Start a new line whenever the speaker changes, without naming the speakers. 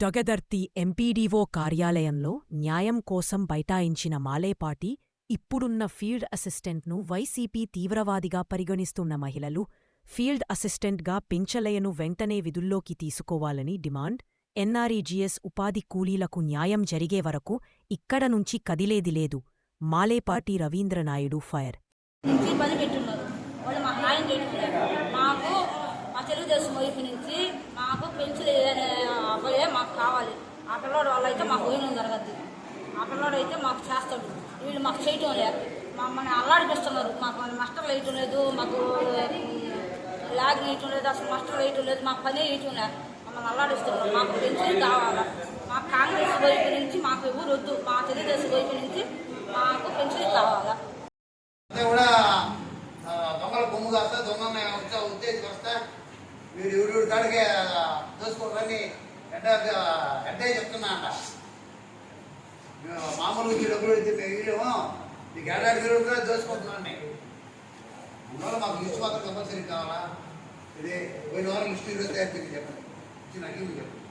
డగదర్తి MPDO కార్యాలయంలో న్యాయం కోసం బైఠాయించిన మాలేపాటి ఇప్పుడున్న ఫీల్డ్ అసిస్టెంట్ను వైసీపీ తీవ్రవాదిగా పరిగణిస్తున్న మహిళలు ఫీల్డ్ అసిస్టెంట్గా పెంచలయను వెంటనే విధుల్లోకి తీసుకోవాలని డిమాండ్. ఎన్ఆర్ఈజీఎస్ ఉపాధి కూలీలకు న్యాయం జరిగే వరకు ఇక్కడ నుంచి కదిలేది లేదు. మాలేపాటి రవీంద్రనాయుడు ఫైర్
నుంచి పని పెట్టున్నారు వాళ్ళు మాకు న్యాయం చేయట్లేదు మాకు మా తెలుగుదేశం వైపు నుంచి మాకు పెన్షన్ ఏదైనా అవ్వలే మాకు కావాలి ఆ పిల్లోడు వాళ్ళు అయితే మాకు పోయిన జరగద్దు. ఆ పిల్లోడు అయితే మాకు చేస్తాడు. వీళ్ళు మాకు చేయటం లేదు. మమ్మల్ని అల్లాడిపిస్తున్నారు. మాకు మాస్టర్లు వేయటం లేదు మాకు లాగ్ వేయటం లేదు అసలు మాస్టర్లు వేయటం లేదు మాకు పని వేయటం లేదు. మమ్మల్ని అల్లాడిస్తున్నారు. మాకు పెన్షన్ కావాలా? మాకు కాంగ్రెస్ వైపు నుంచి మాకు ఎవరు వద్దు. మా తెలుగుదేశం వైపు నుంచి మాకు పెన్షన్ కావాలా?
కూడా దొంగల కాస్తా దొంగ వస్తా వస్తా వీడు వీడు కాడికి దోసుకోవాలని అంటే అంటే చెప్తున్నా అంట. మామూలు వచ్చి డబ్బులు అయితే మేము నీకు ఏడాది కూడా దోచుకుంటున్నాను నేను. అందువల్ల మాకు లిస్ట్ మాత్రం కంపల్సరీ కావాలా? ఇదే పోయిన వారం లిస్ట్ ఈరోజు తయారు చేసి చెప్పండి. ఇచ్చి నాకు ఇవ్వండి చెప్పండి.